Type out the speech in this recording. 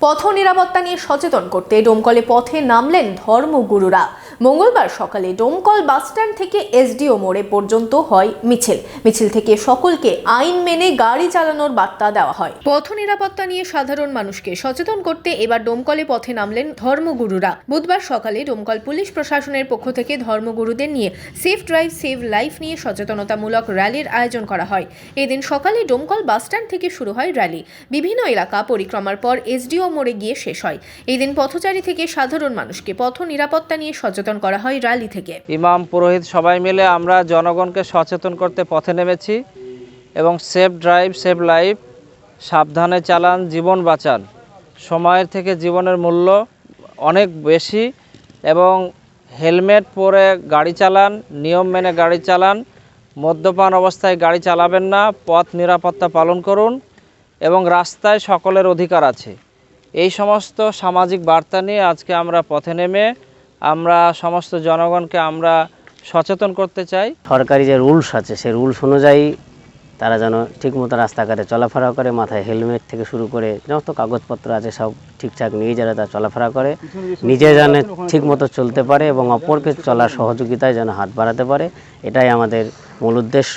পথ নিরাপত্তা নিয়ে সচেতন করতে ডোমকলে পথে নামলেন ধর্মগুরুরা। মঙ্গলবার সকালে ডোমকল বাসস্ট্যান্ড থেকে এসডিও মোড়ে পর্যন্ত হয় মিছিল। মিছিল থেকে সকলকে আইন মেনে গাড়ি চালানোর বার্তা দেওয়া হয়। পথ নিরাপত্তা নিয়ে সাধারণ মানুষকে সচেতন করতে এবার ডোমকলে পথে নামলেন ধর্মগুরুরা। বুধবার সকালে ডোমকল পুলিশ প্রশাসনের পক্ষ থেকে ধর্মগুরুদের নিয়ে সেফ ড্রাইভ, সেভ লাইফ নিয়ে সচেতনতামূলক র্যালির আয়োজন করা হয়। এদিন সকালে ডোমকল বাসস্ট্যান্ড থেকে শুরু হয় র্যালি। বিভিন্ন এলাকা পরিক্রমার পর এসডিও মোড়ে গিয়ে শেষ হয়। এদিন পথচারী থেকে সাধারণ মানুষকে পথ নিরাপত্তা নিয়ে সচেতন করা হয় র্যালি থেকে। ইমাম, পুরোহিত সবাই মিলে আমরা জনগণকে সচেতন করতে পথে নেমেছি এবং সেফ ড্রাইভ সেফ লাইফ, সাবধানে চালান, জীবন বাঁচান। সময়ের থেকে জীবনের মূল্য অনেক বেশি এবং হেলমেট পরে গাড়ি চালান, নিয়ম মেনে গাড়ি চালান, মদ্যপান অবস্থায় গাড়ি চালাবেন না, পথ নিরাপত্তা পালন করুন এবং রাস্তায় সকলের অধিকার আছে। এই সমস্ত সামাজিক বার্তা নিয়ে আজকে আমরা পথে নেমে আমরা সমস্ত জনগণকে আমরা সচেতন করতে চাই। সরকারি যে রুলস আছে, সেই রুলস অনুযায়ী তারা যেন ঠিকমতো রাস্তাঘাটে চলাফেরা করে, মাথায় হেলমেট থেকে শুরু করে যত কাগজপত্র আছে সব ঠিকঠাক নিয়ে যারা তারা চলাফেরা করে, নিজে যেন ঠিকমতো চলতে পারে এবং অপরকে চলার সহযোগিতায় যেন হাত বাড়াতে পারে, এটাই আমাদের মূল উদ্দেশ্য।